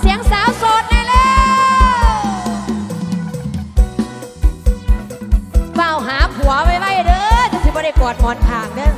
เสียงสาวโสดหน่ยเร็วเฝ้าหาผัวไว้ไว้เด้อจะสิบ่ได้กอดหมอนข้างเด้อ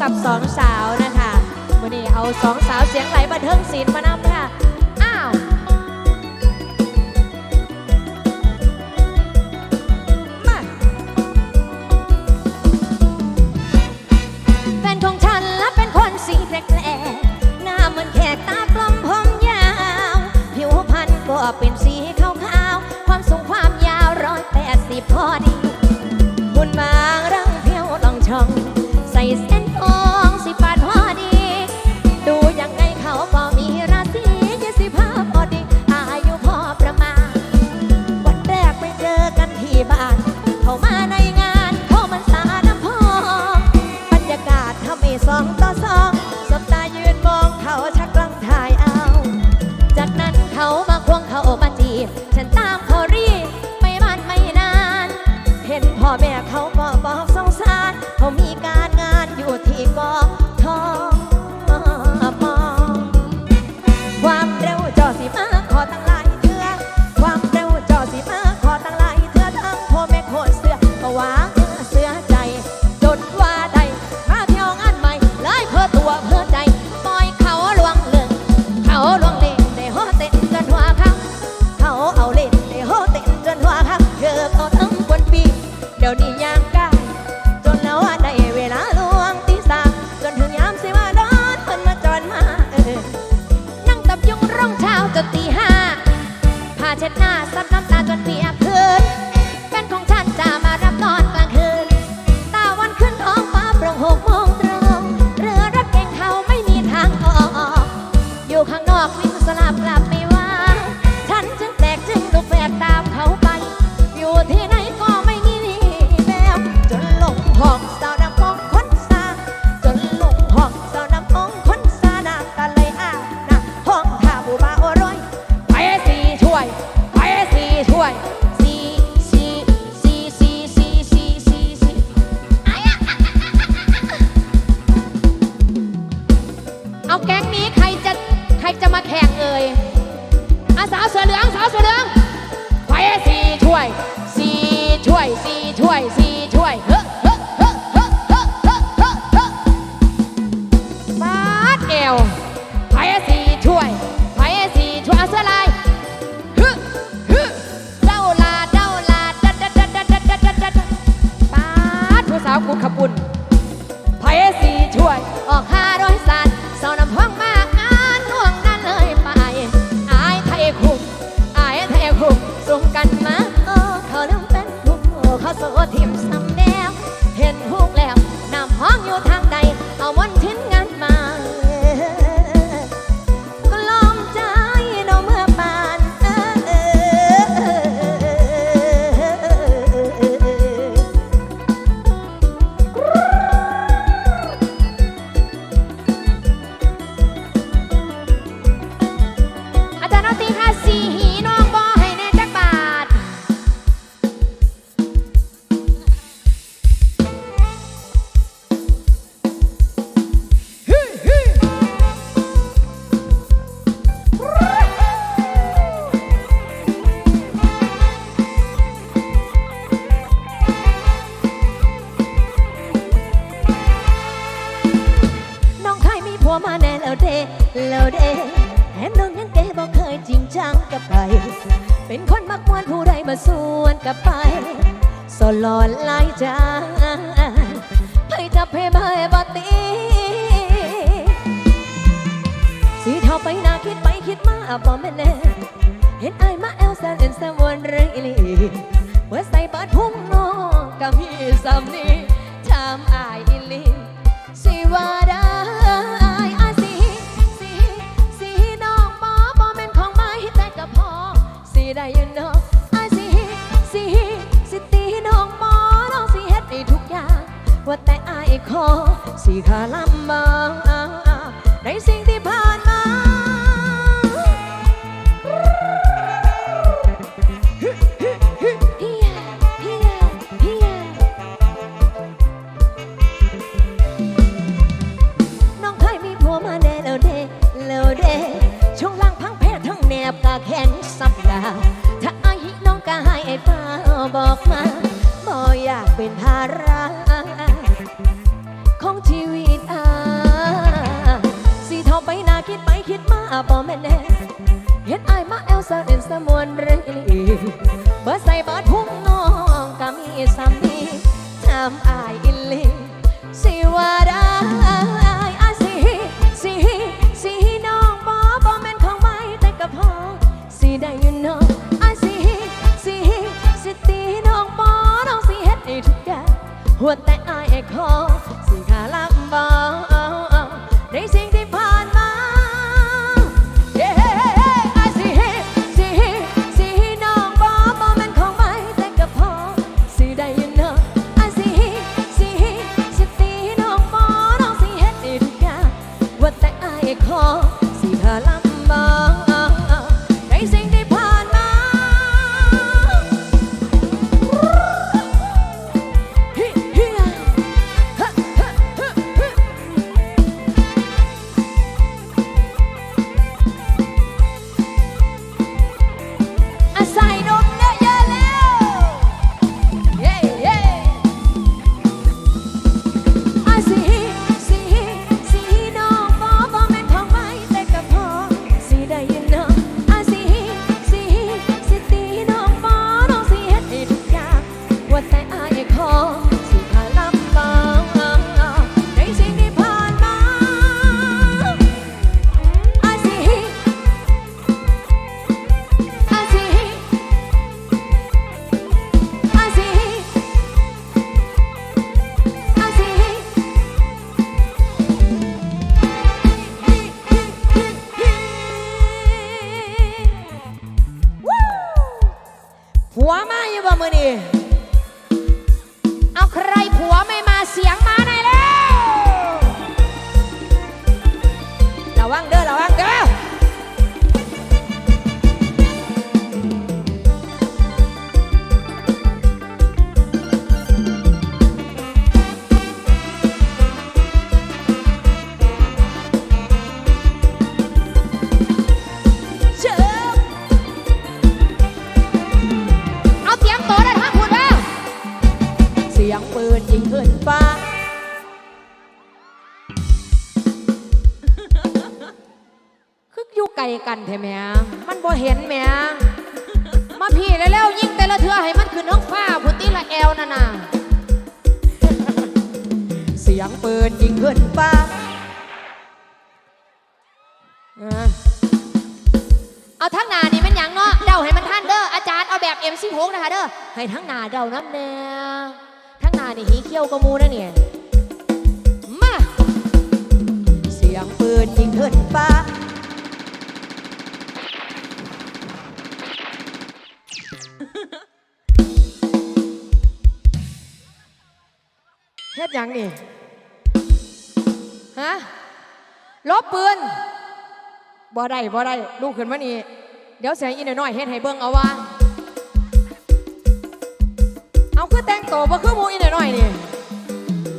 กับสองสาวนะคะวันนี้เอาสองสาวเสียงไหลบันเทิงศิลป์มานำค่ะ อ้าวมาเป็นคนสีแปลกหน้าเหมือนแขกตากลมผมยาวผิวพรรณก็เป็นสีขาวความสูงความยาวร้อยแปดสิบพอดี twice, twice. золотим знам. ส่วนกับไปสลอนลายจางไปจับเพบายบตีสีเทาไปนาคิดไปคิดมาบ่แม่แน่เห็นไอายมาแอลแซนเอ็นแซมวนเรอีหลีเมื่อใส่เปิดพุ่งนองกับพี่สามนี ขอสิขาลำบากในสิ่งที่ผ่านมาพี่ยาพี่ยาพี่ยาน้องเคยมีผัวมาแน่แล้วเด้แล้วเด้ช่วงล่างพังแพ้ทั้งแนบกะแขนสับดาถ้าอายน้องก็ให้ไอ้ฟ้าบอกมาบ่อยากเป็นภาระ ของชีวิตอาสีเทาไปนาคิดไปคิดมาบ่แม่นแน่เห็นอายมาแอลซาเอ็นสมวนเรลีเบอร์ใส่บาดพุ่งน้องก็มีสามีทำอายอินลีสิว่าได้อายสิสิสิน้องบ่บ่แม่นของไม้แต่ก็พอสิได้อยินน้องอายสิสิสิตีน้องบ่น้องสิเฮ็ดให้ทุกอย่างหัวแต่อายขอสิ สียงปืนยิงขึ้นฟ้า คึกอยู่ไกลกันแท้แม่มันบ่เห็นแม่มาพี่แล้วๆยิงแต่ละเทือให้มันขึ้นท้องฟ้าพุติละแอวน่ะน่ะเสียงปืนยิงขึ้นฟ้าเอาทั้งนานี่มันยังเนาะเดาให้มันท่านเด้ออาจารย์เอาแบบ M16 นะคะเด้อให้ทั้งนาเดาน้ำแน่ นานี่หีเขี้ยวกระมูนะเนี่ย มา เสียงปืนยิงขึ้นฟ้า เฮ็ดหยังนี่ ฮะ ลบปืน บ่ได้บ่ได้ ลูกขึ้นมานี่ เดี๋ยวเสียอีน้อยๆเฮ็ดให้เบิ่งเอาว่า คือแต่งโตบ่คือมูอีหน่อยๆนี่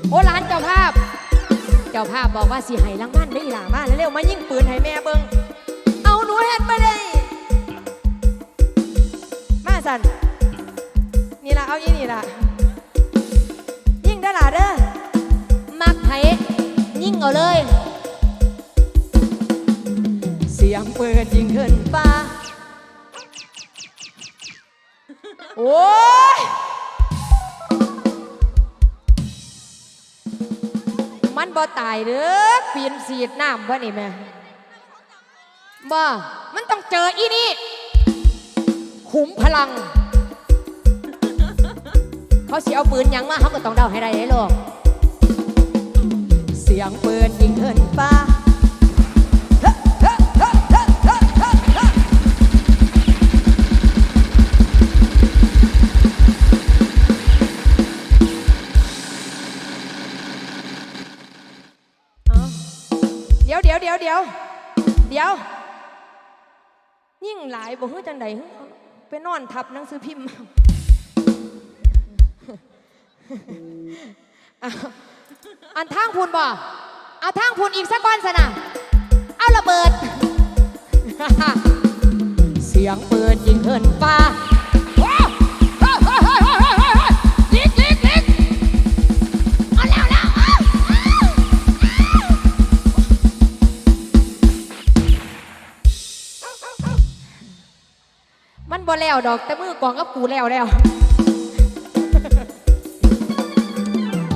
โอ้ร้านเจ้าภาพ เจ้าภาพบอกว่าสิให้รางวัลได้หล่ามาแล้วเร็วมายิงปืนให้แม่เบิ่งเอาหนูเฮ็ดบ่ได้มาสันนี่ล่ะเอาอีนี่ล่ะยิงได้ล่ะเด้อมักไผยิงเอาเลย เสียงปืนยิงขึ้นฟ้าโอ้ บ่ตายเด้อเปลี่ยนสีดน้ำบ่นี่แม่บ่มันต้องเจออีนี่ขุมพลัง เขาเสียเอาปืนยังมาเขาก็ต้องเดาให้ได้ไอ้ลูกเสียงปืนยิงเหินฟ้า เดี๋ยวเดี๋ยวเดี๋ยวเดี๋ยว ยิ่งหลายบอกเฮ้ยจังไดไปนอนทับหนังสือพิมพ์อันทางพูนบ่เอาทางพูนอีกสักก้อนสนะเอาระเบิด เสียงเปิดยิงเหินฟ้า บ่แล้วดอกแต่มือกองกับกูแล้วแล้ว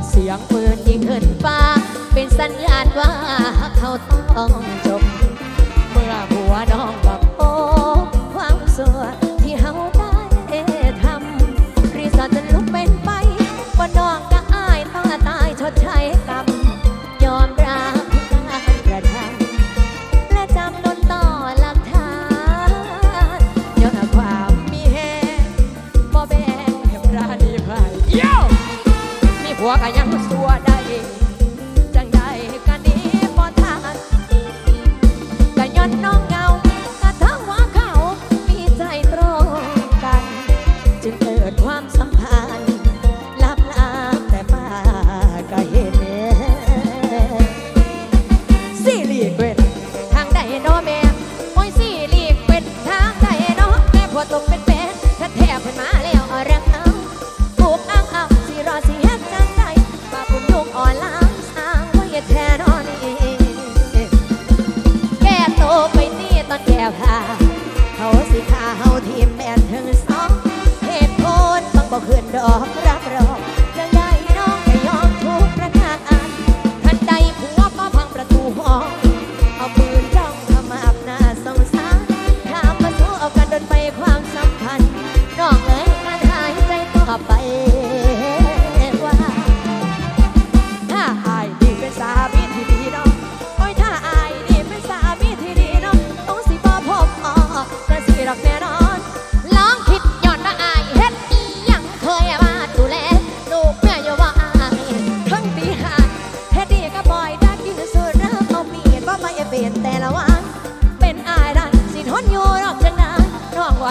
เสียงปืนยิงขึ้นฟ้า เป็นสัญญาณว่าเขาต้องจบ เมื่อหัวน้อง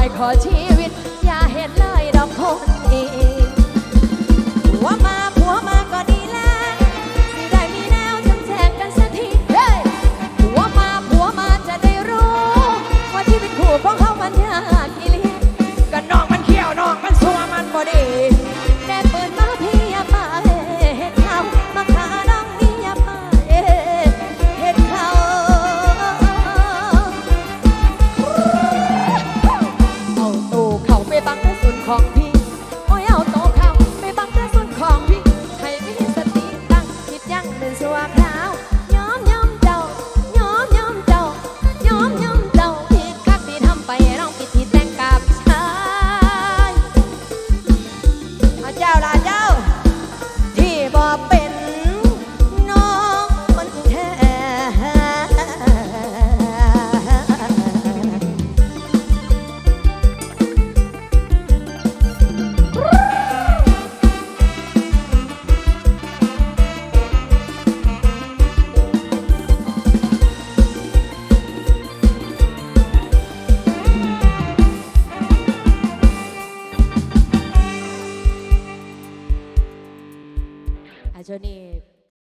ายขอชีวิต อย่าเห็นเลยดอกคนอีกว่ามา